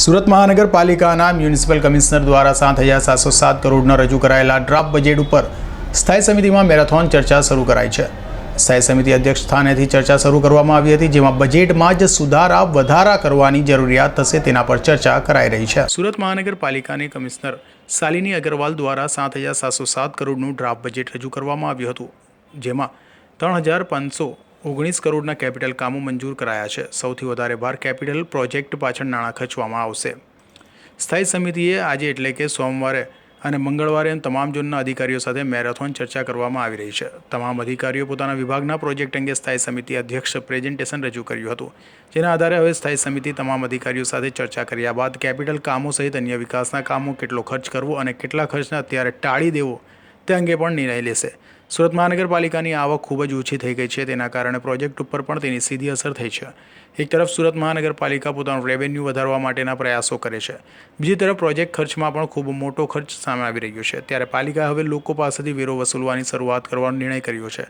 સુરત મહાનગરપાલિકાના municipal commissioner દ્વારા સાત હજાર સાતસો સાત કરોડના રજૂ કરાયેલા ડ્રાફ્ટ બજેટ ઉપર સ્થાયી સમિતિમાં મેરેથોન ચર્ચા શરૂ કરાઈ છે. સ્થાયી સમિતિ અધ્યક્ષ સ્થાનેથી ચર્ચા શરૂ કરવામાં આવી હતી, જેમાં બજેટમાં જ સુધારા વધારા કરવાની જરૂરિયાત થશે તેના પર ચર્ચા કરાઈ રહી છે. સુરત મહાનગરપાલિકાની કમિશનર શાલિની અગ્રવાલ દ્વારા સાત હજાર સાતસો સાત કરોડનું ડ્રાફ્ટ બજેટ રજૂ કરવામાં આવ્યું હતું, જેમાં ત્રણ હજાર પાંચસો ઓગણીસ કરોડના કેપિટલ કામો મંજૂર કરાયા છે. સૌથી વધારે ભાર કેપિટલ પ્રોજેક્ટ પાછળ નાણાં ખર્ચવામાં આવશે. સ્થાયી સમિતિએ આજે એટલે કે સોમવારે અને મંગળવારે તમામ ઝોનના અધિકારીઓ સાથે મેરેથોન ચર્ચા કરવામાં આવી રહી છે. તમામ અધિકારીઓ પોતાના વિભાગના પ્રોજેક્ટ અંગે સ્થાયી સમિતિ અધ્યક્ષ પ્રેઝન્ટેશન રજૂ કર્યું હતું. જેના આધારે હવે સ્થાયી સમિતિ તમામ અધિકારીઓ સાથે ચર્ચા કર્યા બાદ કેપિટલ કામો સહિત અન્ય વિકાસના કામો, કેટલો ખર્ચ કરવો અને કેટલા ખર્ચને અત્યારે ટાળી દેવો તે અંગે પણ નિર્ણય લેશે. સુરત મહાનગરપાલિકાની આવક ખૂબ જ ઓછી થઈ ગઈ છે, તેના કારણે પ્રોજેક્ટ ઉપર પણ તેની સીધી અસર થઈ છે. એક તરફ સુરત મહાનગરપાલિકા પોતાનું રેવન્યુ વધારવા માટેના પ્રયાસો કરે છે. બીજી તરફ પ્રોજેક્ટ ખર્ચમાં પણ ખૂબ મોટો ખર્ચ સામે આવી રહ્યો છે. ત્યારે પાલિકા હવે લોકો પાસેથી વેરો વસૂલવાની શરૂઆત કરવાનો નિર્ણય કર્યો છે.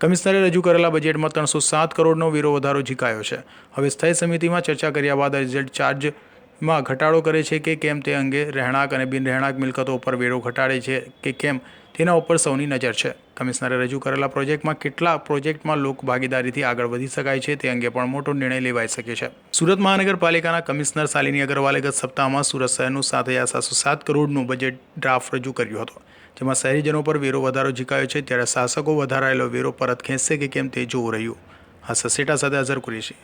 કમિશનરે રજૂ કરેલા બજેટમાં ત્રણસો સાત કરોડનો વેરો વધારો ઝીકાયો છે. હવે સ્થાયી સમિતિમાં ચર્ચા કર્યા બાદ રિઝલ્ટ ચાર્જમાં ઘટાડો કરે છે કે કેમ તે અંગે રહેણાંક અને બિન રહેણાંક મિલકતો ઉપર વેરો ઘટાડે છે કે કેમ તેના ઉપર સૌની નજર છે. કમિશનરે રજૂ કરેલા પ્રોજેક્ટમાં કેટલા પ્રોજેક્ટમાં લોક ભાગીદારીથી આગળ વધી શકાય છે તે અંગે પણ મોટો નિર્ણય લેવાઈ શકે છે. સુરત મહાનગરપાલિકાના કમિશનર શાલિની અગ્રવાલે ગત સપ્તાહમાં સુરત શહેરનું સાત હજાર સાતસો સાત કરોડનું બજેટ ડ્રાફ્ટ રજૂ કર્યો હતો. જેમાં શહેરીજનો પર વેરો વધારો ઝીકાયો છે ત્યારે શાસકો વધારાયેલો વેરો પરત ખેંચશે કે કેમ તે જોવું રહ્યું. આ સસેટા સાથે અઝર કુરેશી.